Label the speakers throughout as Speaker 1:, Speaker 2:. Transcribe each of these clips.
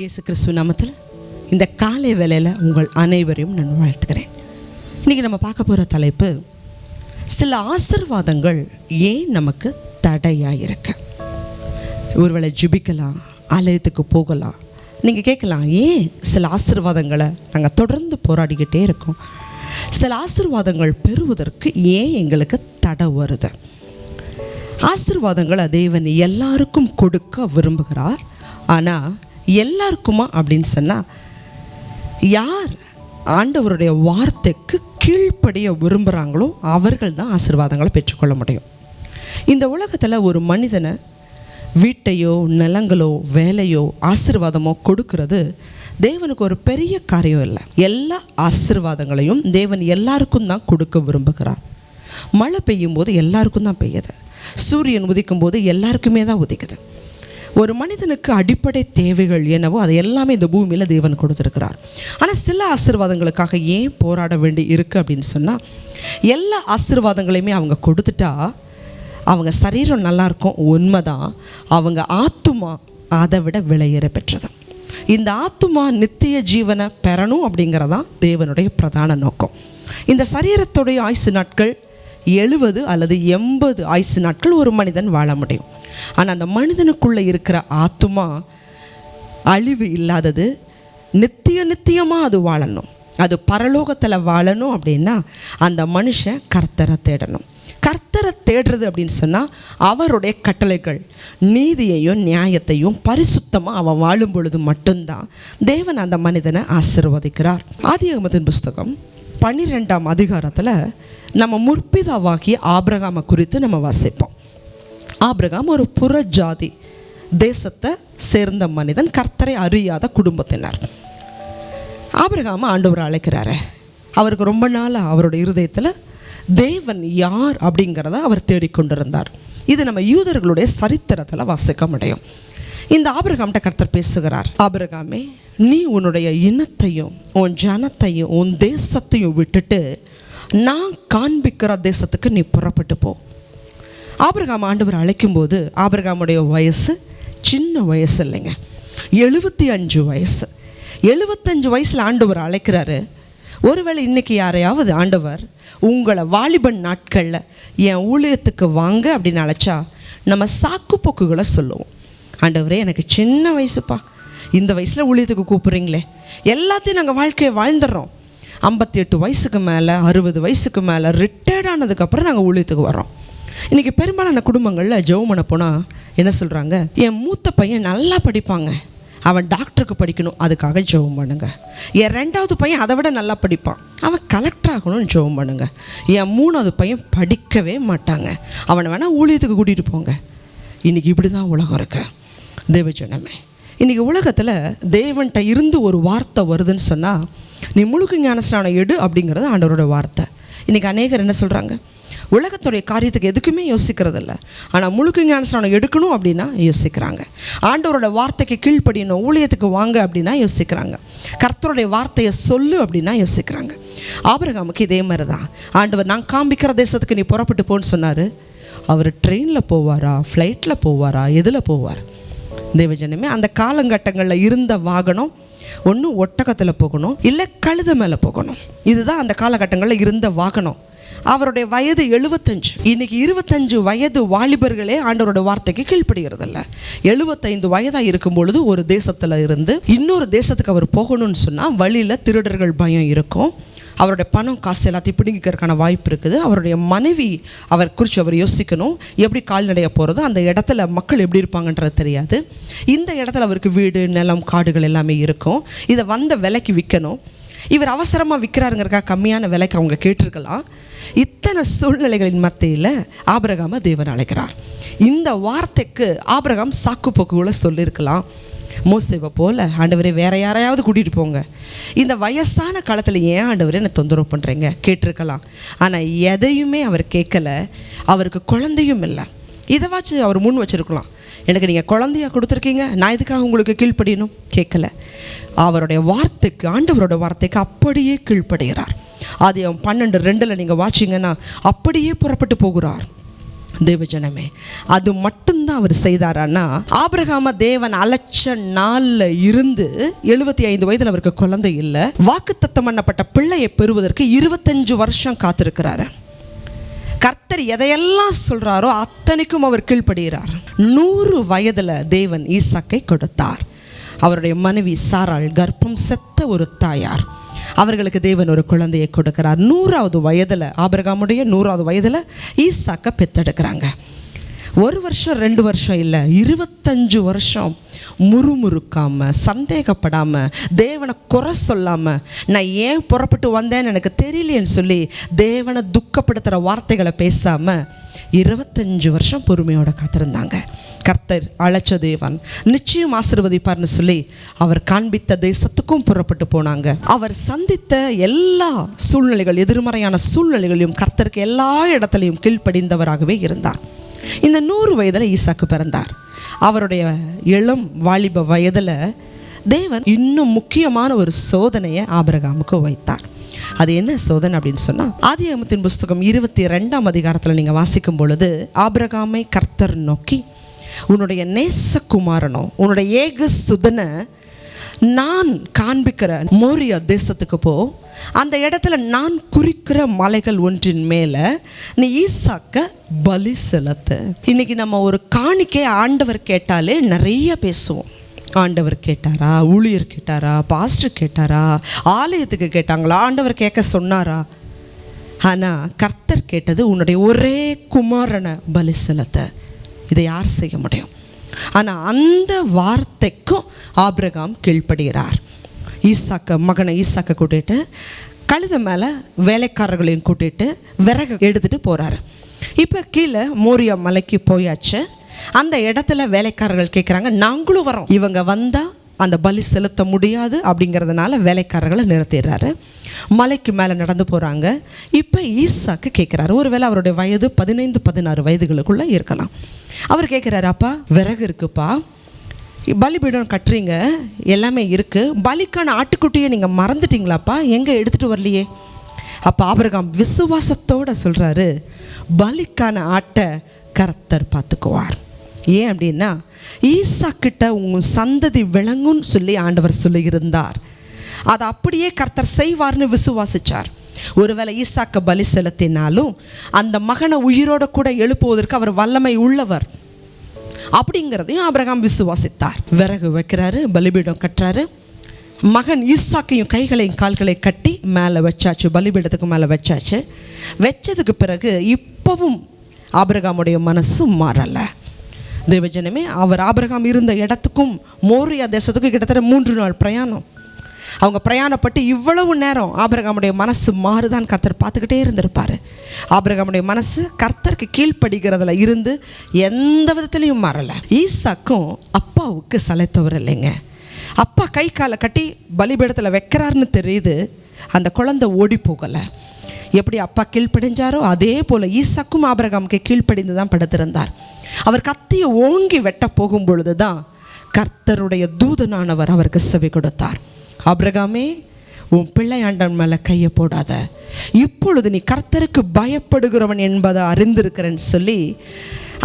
Speaker 1: இயேசு கிறிஸ்துவ நாமத்தில் இந்த காலை வேலையில் உங்கள் அனைவரையும் நான் வாழ்த்துக்கிறேன் இன்றைக்கி நம்ம பார்க்க போகிற தலைப்பு சில ஆசிர்வாதங்கள் ஏன் நமக்கு தடையாக இருக்கு? ஒருவேளை ஜிபிக்கலாம் ஆலயத்துக்கு போகலாம். நீங்கள் கேட்கலாம் ஏன் சில ஆசிர்வாதங்களை நாங்கள் தொடர்ந்து போராடிக்கிட்டே இருக்கோம்? சில ஆசிர்வாதங்கள் பெறுவதற்கு ஏன் எங்களுக்கு தடை வருது? ஆசிர்வாதங்களை தேவன் எல்லாருக்கும் கொடுக்க விரும்புகிறார். ஆனால் எல்லாருக்குமா அப்படின்னு சொன்னால் யார் ஆண்டவருடைய வார்த்தைக்கு கீழ்ப்படிய விரும்புகிறாங்களோ அவர்கள் தான் ஆசீர்வாதங்களை பெற்றுக்கொள்ள முடியும். இந்த உலகத்தில் ஒரு மனிதனை வீட்டையோ நிலங்களோ வேலையோ ஆசீர்வாதமோ கொடுக்கறது தேவனுக்கு ஒரு பெரிய காரியம் இல்லை. எல்லா ஆசிர்வாதங்களையும் தேவன் எல்லாருக்கும் தான் கொடுக்க விரும்புகிறார். மழை பெய்யும் போது எல்லாருக்கும் தான் பெய்யுது. சூரியன் உதிக்கும் போது எல்லாருக்குமே தான் உதிக்குது. ஒரு மனிதனுக்கு அடிப்படை தேவைகள் என்னவோ அது எல்லாமே இந்த பூமியில் தேவன் கொடுத்துருக்கிறார். ஆனால் சில ஆசீர்வாதங்களுக்காக ஏன் போராட வேண்டி இருக்குது அப்படின்னு சொன்னால் எல்லா ஆசீர்வாதங்களையுமே அவங்க கொடுத்துட்டா அவங்க சரீரம் நல்லாயிருக்கும் உண்மைதான். அவங்க ஆத்துமா அதை விட விலையேற பெற்றது. இந்த ஆத்துமா நித்திய ஜீவனை பெறணும் அப்படிங்கிறதான் தேவனுடைய பிரதான நோக்கம். இந்த சரீரத்துடைய ஆயுசு நாட்கள் எழுபது அல்லது எண்பது ஆயுசு நாட்கள் ஒரு மனிதன் வாழ முடியும். ஆனால் அந்த மனிதனுக்குள்ளே இருக்கிற ஆத்துமா அழிவு இல்லாதது நித்திய நித்தியமாக அது வாழணும். அது பரலோகத்தில் வாழணும் அப்படின்னா அந்த மனுஷன் கர்த்தரை தேடணும். கர்த்தரை தேடுறது அப்படின்னு சொன்னால் அவருடைய கட்டளைகள் நீதியையும் நியாயத்தையும் பரிசுத்தமாக அவன் வாழும் பொழுது மட்டும்தான் தேவன் அந்த மனிதனை ஆசிர்வதிக்கிறார். ஆதியாகமத்தின் புஸ்தகம் பன்னிரெண்டாம் அதிகாரத்தில் நம்ம முற்பிதாவாகிய ஆபிரகாமை குறித்து நம்ம வாசிப்போம். ஆபிரகாம் ஒரு புற ஜாதி தேசத்தை சேர்ந்த மனிதன் கர்த்தரை அறியாத குடும்பத்தினர். ஆபிரகாம ஆண்டவர் அழைக்கிறாரு. அவருக்கு ரொம்ப நாள் அவருடைய இருதயத்தில் தேவன் யார் அப்படிங்கிறத அவர் தேடிக்கொண்டிருந்தார். இது நம்ம யூதர்களுடைய சரித்திரத்தில் வாசிக்க முடியும். இந்த ஆபிரகாம்கிட்ட கர்த்தர் பேசுகிறார் ஆபிரகாமே நீ உன்னுடைய இனத்தையும் உன் ஜனத்தையும் உன் தேசத்தையும் விட்டுட்டு நான் காண்பிக்கிற தேசத்துக்கு நீ புறப்பட்டு போ. ஆபிரகாம் ஆண்டவர் அழைக்கும்போது ஆபிரகாமுடைய வயசு சின்ன வயசு இல்லைங்க. எழுபத்தி அஞ்சு வயசு. எழுபத்தஞ்சு வயசில் ஆண்டவர் அழைக்கிறாரு. ஒருவேளை இன்றைக்கி யாரையாவது ஆண்டவர் உங்களை வாலிபன் நாட்களில் என் ஊழியத்துக்கு வாங்க அப்படின்னு அழைச்சா நம்ம சாக்கு போக்குகளை சொல்லுவோம். ஆண்டவரே எனக்கு சின்ன வயசுப்பா. இந்த வயசில் ஊழியத்துக்கு கூப்பிட்றீங்களே. எல்லாத்தையும் நாங்கள் வாழ்க்கையை வாழ்ந்துடுறோம். ஐம்பத்தி எட்டு வயசுக்கு மேலே அறுபது வயசுக்கு மேலே ரிட்டையர்ட் ஆனதுக்கப்புறம் நாங்கள் ஊழியத்துக்கு வரோம் இன்றைக்கி பெரும்பாலான குடும்பங்களில் ஜெபம் பண்ண போனால் என்ன சொல்கிறாங்க என் மூத்த பையன் நல்லா படிப்பாங்க. அவன் டாக்டருக்கு படிக்கணும் அதுக்காக ஜெபம் பண்ணுங்க. என் ரெண்டாவது பையன் அதை விட நல்லா படிப்பான். அவன் கலெக்டர் ஆகணும்னு ஜெபம் பண்ணுங்க. என் மூணாவது பையன் படிக்கவே மாட்டாங்க. அவனை வேணால் ஊழியத்துக்கு கூட்டிகிட்டு போங்க. இன்றைக்கி இப்படி தான் உலகம் இருக்கு. தேவஜனமே இன்றைக்கி உலகத்தில் தேவன்கிட்ட இருந்து ஒரு வார்த்தை வருதுன்னு சொன்னால் நீ முழுக்க ஞானஸ்நானம் எடு அப்படிங்கிறது ஆண்டவரோட வார்த்தை. இன்றைக்கி அநேகர் என்ன சொல்கிறாங்க உலகத்துடைய காரியத்துக்கு எதுக்குமே யோசிக்கிறதில்ல. ஆனால் முழுக்க ஞானஸ்நானம் எடுக்கணும் அப்படின்னா யோசிக்கிறாங்க. ஆண்டவரோட வார்த்தைக்கு கீழ்ப்படியணும் ஊழியத்துக்கு வாங்க அப்படின்னா யோசிக்கிறாங்க. கர்த்தருடைய வார்த்தையை சொல்லு அப்படின்னா யோசிக்கிறாங்க. ஆபரகாமுக்கு இதே மாதிரி தான் ஆண்டவர் நான் காமிக்கிற தேசத்துக்கு நீ புறப்பட்டு போன்னு சொன்னார். அவர் ட்ரெயினில் போவாரா? ஃப்ளைட்டில் போவாரா? எதில் போவார்? தேவஜனமே அந்த காலங்கட்டங்களில் இருந்த வாகனம் ஒன்று ஒட்டகத்தில் போகணும் இல்லை கழுத மேலே போகணும். இதுதான் அந்த காலகட்டங்களில் இருந்த வாகனம். அவருடைய வயது எழுபத்தஞ்சு இன்னைக்கு இருபத்தஞ்சு வயது வாலிபர்களே ஆண்டவரோட வார்த்தைக்கு கீழ்ப்படுகிறது இல்லை எழுபத்தைந்து வயதாக இருக்கும் பொழுது ஒரு தேசத்தில் இருந்து இன்னொரு தேசத்துக்கு அவர் போகணும்னு சொன்னால் வழியில் திருடர்கள் பயம் இருக்கும். அவருடைய பணம் காசு எல்லாத்தையும் பிடுங்கிக்கிறதுக்கான வாய்ப்பு இருக்குது. அவருடைய மனைவி அவர் குறித்து அவர் யோசிக்கணும். எப்படி கால்நடையாக போகிறதோ அந்த இடத்துல மக்கள் எப்படி இருப்பாங்கன்றது தெரியாது. இந்த இடத்துல அவருக்கு வீடு நிலம் காடுகள் எல்லாமே இருக்கும். இதை வந்த விலைக்கு விற்கணும் இவர் அவசரமாக விற்கிறாருங்கிறக்கா கம்மியான விலைக்கு அவங்க கேட்டிருக்கலாம். இத்தனை சூழ்நிலைகளின் மத்தியில் ஆபிரகாம தேவன் அழைக்கிறார். இந்த வார்த்தைக்கு ஆபிரகாம் சாக்கு போக்குகளை சொல்லியிருக்கலாம். மோசேவை போல் ஆண்டவரே வேற யாரையாவது கூட்டிகிட்டு போங்க. இந்த வயசான காலத்தில் ஏன் ஆண்டவரே என்னை தொந்தரவு பண்ணுறீங்க கேட்டிருக்கலாம். ஆனால் எதையுமே அவர் கேட்கல. அவருக்கு குழந்தையும் இல்லை. இதைவாச்சும் அவர் முன் வச்சிருக்கலாம். எனக்கு நீங்கள் குழந்தையாக கொடுத்துருக்கீங்க. நான் இதுக்காக உங்களுக்கு கீழ்ப்படியணும்? கேட்கல. அவருடைய வார்த்தைக்கு ஆண்டவரோட வார்த்தைக்கு அப்படியே கீழ்ப்படுகிறார். அது பன்னெண்டு ரெண்டில் நீங்கள் வாச்சிங்கன்னா அப்படியே புறப்பட்டு போகிறார். தேவஜனமே அது மட்டும்தான் அவர் செய்தாரான்னா ஆபிரகாம தேவன் அழைச்ச நாளில் இருந்து எழுபத்தி ஐந்து வயதில் அவருக்கு குழந்தை இல்லை. வாக்குத்தத்தம் பண்ணப்பட்ட பிள்ளையை பெறுவதற்கு இருபத்தஞ்சு வருஷம் காத்திருக்கிறாரு. கர்த்தர் எதையெல்லாம் சொல்கிறாரோ அத்தனைக்கும் அவர் கீழ்ப்படுகிறார். நூறு வயதில் தேவன் ஈசாக்கை கொடுத்தார். அவருடைய மனைவி சாராள் கர்ப்பம் செத்த ஒரு தாயார். அவர்களுக்கு தேவன் ஒரு குழந்தையை கொடுக்கிறார். நூறாவது வயதில் ஆபிரகாமுடைய நூறாவது வயதில் ஈசாக்கை பெத்தெடுக்கிறாங்க. ஒரு வருஷம் ரெண்டு வருஷம் இல்லை இருபத்தஞ்சு வருஷம் முறுமுறுக்காமல் சந்தேகப்படாமல் தேவனை குறை சொல்லாமல் நான் ஏன் புறப்பட்டு வந்தேன்னு எனக்கு தெரியலேன்னு சொல்லி தேவனை துக்கப்படுத்துகிற வார்த்தைகளை பேசாமல் இருபத்தஞ்சு வருஷம் பொறுமையோடு காத்திருந்தாங்க. கர்த்தர் அழைச்ச தேவன் நிச்சயம் ஆசிர்வதிப்பார்னு சொல்லி அவர் காண்பித்த தேசத்துக்கும் புறப்பட்டு போனாங்க. அவர் சந்தித்த எல்லா சூழ்நிலைகள் எதிர்மறையான சூழ்நிலைகளையும் கர்த்தருக்கு எல்லா இடத்துலையும் கீழ்ப்படிந்தவராகவே இருந்தார். இந்த நூறு வயதில் ஈசாக்கு பிறந்தார். அவருடைய இளம் வாலிப வயதில் தேவன் இன்னும் முக்கியமான ஒரு சோதனையை ஆபிரகாமுக்கு வைத்தார். அது என்ன சோதனை அப்படின்னு சொன்னால் ஆதியாமத்தின் புஸ்தகம் இருபத்தி ரெண்டாம் அதிகாரத்தில் நீங்கள் வாசிக்கும் பொழுது ஆபிரகாமை கர்த்தர் நோக்கி உன்னுடைய நேசகுமாரனோ உன்னுடைய ஏக சுதனை நான் காண்பிக்கிற மோரியா தேசத்துக்கு போ. அந்த இடத்துல நான் குறிக்கிற மலைகள் ஒன்றின் மேலே நீ ஈசாக்க பலி செலுத்து. இன்னைக்கு நம்ம ஒரு காணிக்கை ஆண்டவர் கேட்டாலே நிறைய பேசுவோம். ஆண்டவர் கேட்டாரா? ஊழியர் கேட்டாரா? பாஸ்டர் கேட்டாரா? ஆலயத்துக்கு கேட்டாங்களா? ஆண்டவர் கேட்க சொன்னாரா? ஆனால் கர்த்தர் கேட்டது உன்னுடைய ஒரே குமாரனை பலி செலுத்த. இதை யார் செய்ய முடியும்? ஆனால் அந்த வார்த்தைக்கும் ஆபிரகாம் கீழ்ப்படுகிறார். ஈசாக்க மகனை ஈசாக்க கூட்டிகிட்டு கழுத மேலே வேலைக்காரர்களையும் கூட்டிகிட்டு விறகு எடுத்துட்டு போகிறாரு இப்போ கீழே மோரியா மலைக்கு போயாச்சு. அந்த இடத்துல வேலைக்காரர்கள் கேட்குறாங்க நாங்களும் வரோம். இவங்க வந்தால் அந்த பலி செலுத்த முடியாது அப்படிங்கிறதுனால வேலைக்காரர்களை நிறுத்திடுறாரு. மலைக்கு மேலே நடந்து போகிறாங்க இப்போ ஈசாக்கு கேட்குறாரு ஒருவேளை அவருடைய வயது பதினைந்து பதினாறு வயதுகளுக்குள்ளே இருக்கலாம். அவர் கேட்குறாரு அப்பா விறகு இருக்குப்பா. பலிபீடம் கட்டுறீங்க. எல்லாமே இருக்குது பலிக்கான ஆட்டுக்குட்டியை நீங்கள் மறந்துட்டீங்களாப்பா? எங்கே எடுத்துகிட்டு வரலையே? அப்போ ஆபிரகாம் விசுவாசத்தோடு சொல்கிறாரு பலிக்கான ஆட்டை கர்த்தர் பார்த்துக்குவார். ஏன் அப்படின்னா ஈசா கிட்ட உன் சந்ததி விளங்கும்னு சொல்லி ஆண்டவர் சொல்லியிருந்தார். அதை அப்படியே கர்த்தர் செய்வார்னு விசுவாசிச்சார். ஒருவேளை ஈசாக்க பலி செலுத்தினாலும் அந்த மகனை உயிரோட கூட எழுப்புவதற்கு அவர் வல்லமை உள்ளவர். அப்படிங்கிறதையும் ஆபிரகாம் விசுவாசித்தார். விறகு வைக்கிறாரு பலிபீடம் கட்டுறாரு. மகன் ஈசாக்கையும் கைகளையும் கால்களை கட்டி மேலே வச்சாச்சு பலிபீடத்துக்கு மேலே வச்சாச்சு. வச்சதுக்கு பிறகு இப்போவும் ஆபிரகாமுடைய மனசும் மாறலை. தேவஜனமே அவர் ஆபரகாம் இருந்த இடத்துக்கும் மோரியா தேசத்துக்கும் கிட்டத்தட்ட மூன்று நாள் பிரயாணம். அவங்க பிரயாணப்பட்டு இவ்வளவு நேரம் ஆபரகாமுடைய மனசு மாறுதான் கர்த்தர் பார்த்துக்கிட்டே இருந்திருப்பார். ஆபரகாமுடைய மனசு கர்த்தருக்கு கீழ்ப்படுகிறதுல இருந்து எந்த விதத்துலையும் மாறலை. ஈசாக்கும் அப்பாவுக்கு சலைத்தவர் இல்லைங்க. அப்பா கை காலை கட்டி பலிபீடத்தில் வைக்கிறாருன்னு தெரியுது. அந்த குழந்தை ஓடி போகலை. எப்படி அப்பா கீழ்ப்படிஞ்சாரோ அதே போல் ஈசாக்கும் ஆபிரகாமுக்கு கீழ்ப்படிந்து தான் படுத்திருந்தார். அவர் கத்தியை ஓங்கி வெட்ட போகும் பொழுது தான் கர்த்தருடைய தூதனானவர் அவருக்கு செவி கொடுத்தார். அப்ரகாமே உன் பிள்ளையாண்டன் மேலே கையை போடாத. இப்பொழுது நீ கர்த்தருக்கு பயப்படுகிறவன் என்பதை அறிந்திருக்கிறேன்னு சொல்லி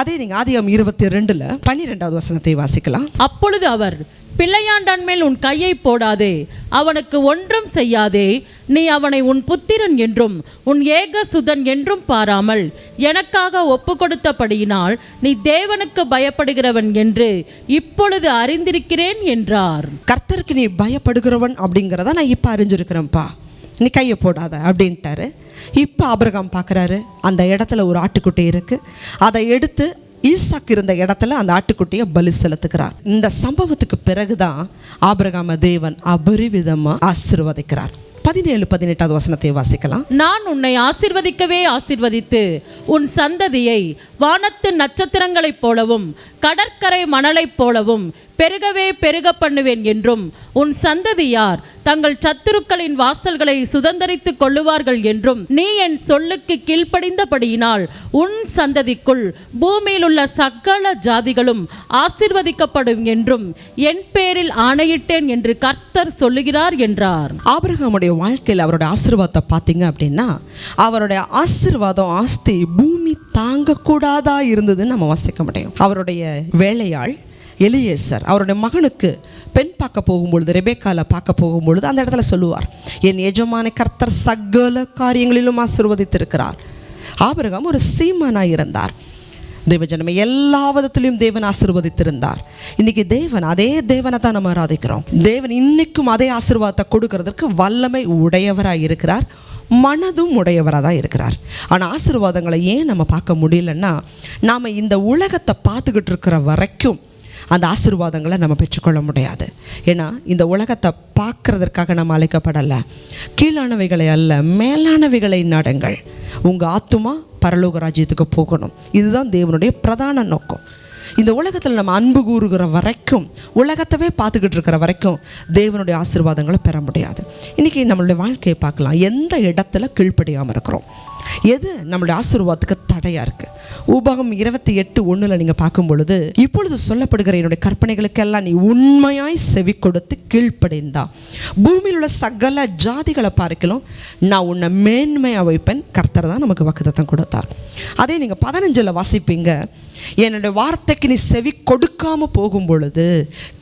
Speaker 1: அதே நீங்கள் ஆதியம் இருபத்தி ரெண்டில் பன்னிரெண்டாவது வசனத்தை வாசிக்கலாம்.
Speaker 2: அப்பொழுது அவர் பிள்ளையாண்டான் மேல் உன் கையை போடாதே. அவனுக்கு ஒன்றும் செய்யாதே. நீ அவனை உன் புத்திரன் என்றும் உன் ஏக சுதன் என்றும் பாராமல் எனக்காக ஒப்பு கொடுத்தபடியினால் நீ தேவனுக்கு பயப்படுகிறவன் என்று இப்பொழுது அறிந்திருக்கிறேன் என்றார்.
Speaker 1: கர்த்தருக்கு நீ பயப்படுகிறவன் அப்படிங்கிறத நான் இப்போ அறிஞ்சிருக்கிறேன்ப்பா. நீ கையை போடாத அப்படின்ட்டாரு. இப்போ அபிரகாம் பார்க்குறாரு அந்த இடத்துல ஒரு ஆட்டுக்குட்டி இருக்குது அதை எடுத்து ஈசாக்கு இருந்த இடத்துல அந்த ஆட்டுக்குட்டியை பலி செலுத்துகிறார். இந்த சம்பவத்துக்கு பிறகுதான் ஆபிரகாம தேவன் அபரிவிதமாக ஆசிர்வதிக்கிறார். பதினேழு பதினெட்டாவது வசனத்தை வாசிக்கலாம்.
Speaker 2: நான் உன்னை ஆசிர்வதிக்கவே ஆசிர்வதித்து உன் சந்ததியை வானத்து நட்சத்திரங்களைப் போலவும் கடற்கரை மணலைப் போலவும் பெருகவே பெருக பண்ணுவேன் என்றும் உன் சந்ததியார் தங்கள் சத்துருக்களின் வாசல்களை சுதந்திரித்துக் கொள்ளுவார்கள் என்றும் நீ என் சொல்லுக்கு கீழ்ப்படிந்தபடியினால் உன் சந்ததிக்குள் பூமியில் உள்ள சகல ஜாதிகளும் ஆசிர்வதிக்கப்படும் என்றும் என் பேரில் ஆணையிட்டேன் என்று கர்த்தர் சொல்லுகிறார் என்றார்.
Speaker 1: ஆபிரகாமுடைய வாழ்க்கையில் அவருடைய ஆசிர்வாதத்தை பார்த்தீங்க அப்படின்னா அவருடைய ஆசீர்வாதம் ஆஸ்தி பூமி தாங்கக்கூடாதா இருந்ததுன்னு நம்ம வாசிக்க முடியும். அவருடைய வேலையாள் எலியேசர் அவருடைய மகனுக்கு பெண் பார்க்க போகும்பொழுது ரெபேக்கால பார்க்க போகும்பொழுது அந்த இடத்துல சொல்லுவார் என் எஜமான கர்த்தர் சகல காரியங்களிலும் ஆசிர்வதித்திருக்கிறார். ஆபிரகாம் ஒரு சீமானாக இருந்தார். தேவஜனமே எல்லா விதத்திலையும் தேவன் ஆசீர்வதித்திருந்தார். இன்னைக்கு தேவன் அதே தேவனை தான் நம்ம ஆராதிக்கிறோம். தேவன் இன்னைக்கும் அதே ஆசிர்வாதத்தை கொடுக்கறதற்கு வல்லமை உடையவராக இருக்கிறார் மனதும் உடையவராக தான் இருக்கிறார். ஆனால் ஆசீர்வாதங்களை ஏன் நம்ம பார்க்க முடியலன்னா நாம் இந்த உலகத்தை பார்த்துக்கிட்டு இருக்கிற வரைக்கும் அந்த ஆசீர்வாதங்களை நம்ம பெற்றுக்கொள்ள முடியாது. ஏன்னா இந்த உலகத்தை பார்க்கறதற்காக நம்ம அழைக்கப்படலை. கீழானவைகளை அல்ல மேலானவைகளை நாடுங்கள். உங்கள் ஆத்துமா பரலோக ராஜ்யத்துக்கு போகணும். இதுதான் தேவனுடைய பிரதான நோக்கம். இந்த உலகத்தில் நம்ம அன்பு கூறுகிற வரைக்கும் உலகத்தவே பார்த்துக்கிட்டு இருக்கிற வரைக்கும் தேவனுடைய ஆசீர்வாதங்களை பெற முடியாது. இன்றைக்கி நம்மளுடைய வாழ்க்கையை பார்க்கலாம். எந்த இடத்துல கீழ்ப்படியாமல் இருக்கிறோம்? எது நம்மளுடைய ஆசீர்வாதத்துக்கு தடையாக இருக்குது உபகம் இருபத்தி எட்டு ஒன்றில் நீங்கள் பார்க்கும் பொழுது இப்பொழுது சொல்லப்படுகிற என்னுடைய கற்பனைகளுக்கெல்லாம் நீ உண்மையாய் செவி கொடுத்து கீழ்ப்படைந்தா. பூமியில் உள்ள சகல ஜாதிகளை பார்க்கலாம் நான் உன்னை மேன்மையாக வைப்பேன். கர்த்தர் தான் நமக்கு வாக்குத்தத்தம் கொடுத்தார். அதே நீங்கள் பதினஞ்சில் வாசிப்பீங்க என்னுடைய வார்த்தைக்கு நீ செவி கொடுக்காமல் போகும் பொழுது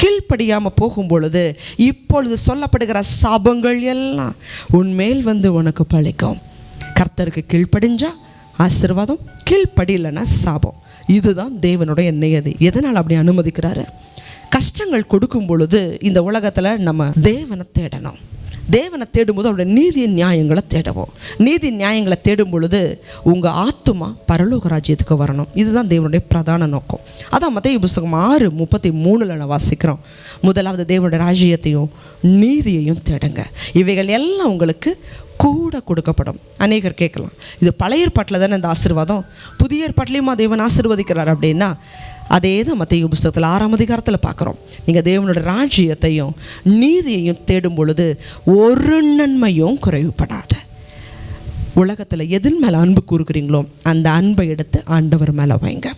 Speaker 1: கீழ்ப்படியாமல் போகும் பொழுது இப்பொழுது சொல்லப்படுகிற சாபங்கள் எல்லாம் உன்மேல் வந்து உனக்கு பழிக்கும். கர்த்தருக்கு கீழ்ப்படிஞ்சா ஆசீர்வாதம் கீழ்ப்படியில்லைன்னா சாபம். இதுதான் தேவனுடைய நியதி. எதனால் அப்படி அனுமதிக்கிறாரு? கஷ்டங்கள் கொடுக்கும் பொழுது இந்த உலகத்தில் நம்ம தேவனை தேடணும். தேவனை தேடும்போது அவருடைய நீதி நியாயங்களை தேடவும். நீதி நியாயங்களை தேடும் பொழுது உங்கள் ஆத்துமா பரலோக ராஜ்யத்துக்கு வரணும். இதுதான் தேவனுடைய பிரதான நோக்கம். அதான் மத்திய புஸ்தகம் ஆறு முப்பத்தி மூணில் நான் வாசிக்கிறோம். முதலாவது தேவனுடைய ராஜ்யத்தையும் நீதியையும் தேடுங்க. இவைகள் எல்லாம் உங்களுக்கு கூட கொடுக்கப்படும். அநேகர் கேட்கலாம். இது பழைய ஏற்பாட்டில் தானே இந்த ஆசீர்வாதம்? புதிய ஏற்பாட்டிலையுமா தேவன் ஆசீர்வதிக்கிறார் அப்படின்னா அதே தான் மத்திய புஸ்தகத்தில் ஆறாம் அதிகாரத்தில் பார்க்குறோம். நீங்கள் தேவனோட ராஜ்யத்தையும் நீதியையும் தேடும் பொழுது ஒரு நன்மையும் குறைவுபடாது. உலகத்தில் எதன் மேலே அன்பு கூறுகிறீங்களோ அந்த அன்பை எடுத்து ஆண்டவர் மேலே வைங்க.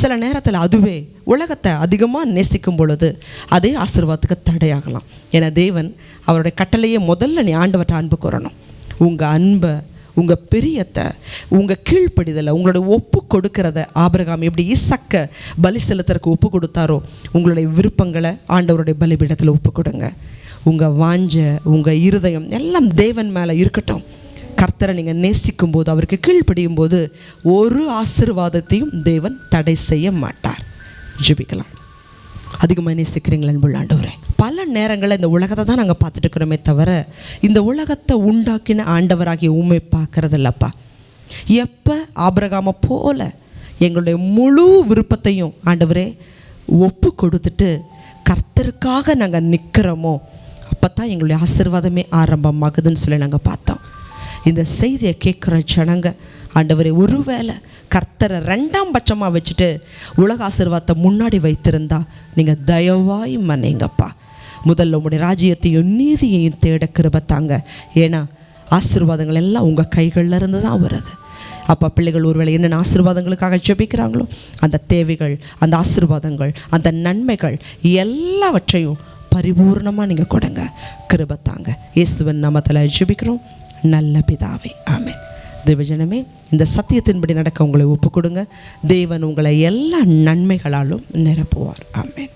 Speaker 1: சில நேரத்தில் அதுவே உலகத்தை அதிகமாக நேசிக்கும் பொழுது அதே ஆசீர்வாதத்துக்கு தடையாகலாம். என தேவன் அவருடைய கட்டளையை முதல்ல நீ ஆண்டவர்கிட்ட அன்பு கூறணும். உங்கள் அன்பை உங்கள் பிரியத்தை உங்கள் கீழ்ப்படிதலை உங்களோட ஒப்பு கொடுக்கிறத ஆபிரகாம் எப்படி இசக்க பலி செலுத்துறதுக்கு ஒப்பு கொடுத்தாரோ உங்களுடைய விருப்பங்களை ஆண்டவருடைய பலிபீடத்தில் ஒப்பு கொடுங்க. உங்கள் வாஞ்ச உங்கள் இருதயம் எல்லாம் தேவன் மேலே இருக்கட்டும். கர்த்தரை நீங்கள் நேசிக்கும் போது அவருக்கு கீழ்ப்படியும் போது ஒரு ஆசீர்வாதத்தையும் தேவன் தடை செய்ய மாட்டார். ஜெபிக்கலாம். அதிகமாக நேசிக்கிறீங்களா அன்புள்ள ஆண்டவரே. பல நேரங்களில் இந்த உலகத்தை தான் நாங்கள் பார்த்துட்டு இருக்கிறோமே தவிர இந்த உலகத்தை உண்டாக்கின ஆண்டவராகிய உண்மை பார்க்குறதில்லப்பா. எப்போ? ஆபரகாம போல எங்களுடைய முழு விருப்பத்தையும் ஆண்டவரே ஒப்பு கொடுத்துட்டு கர்த்தருக்காக நாங்கள் நிற்கிறோமோ அப்போ தான் எங்களுடைய ஆசீர்வாதமே ஆரம்பமாகுதுன்னு சொல்லி நாங்கள் பார்த்தோம். இந்த செய்தியை கேட்குற ஜனங்க ஆண்டவரே ஒருவேளை கர்த்தரை ரெண்டாம் பட்சமாக வச்சுட்டு உலக ஆசீர்வாதத்தை முன்னாடி வைத்திருந்தா நீங்கள் தயவாய் மன்னிங்கப்பா. முதல்ல உங்களுடைய ராஜ்யத்தையும் நீதியையும் தேட கிருபத்தாங்க ஏன்னா ஆசீர்வாதங்கள் எல்லாம் உங்கள் கைகளில் இருந்து தான் வருது. அப்போ பிள்ளைகள் ஒருவேளை என்னென்ன ஆசீர்வாதங்களுக்காக ஜெபிக்கிறாங்களோ அந்த தேவைகள் அந்த ஆசீர்வாதங்கள் அந்த நன்மைகள் எல்லாவற்றையும் பரிபூர்ணமாக நீங்கள் கொடுங்க. கிருபத்தாங்க இயேசுவன் நாமத்தில் ஜெபிக்கிறோம். நல்ல பிதாவே. ஆமென். தேவஜனமே இந்த சத்தியத்தின்படி நடக்க உங்களை ஒப்பு கொடுங்க தேவன் உங்களை எல்லா நன்மைகளாலும் நிரப்புவார். ஆமேன்.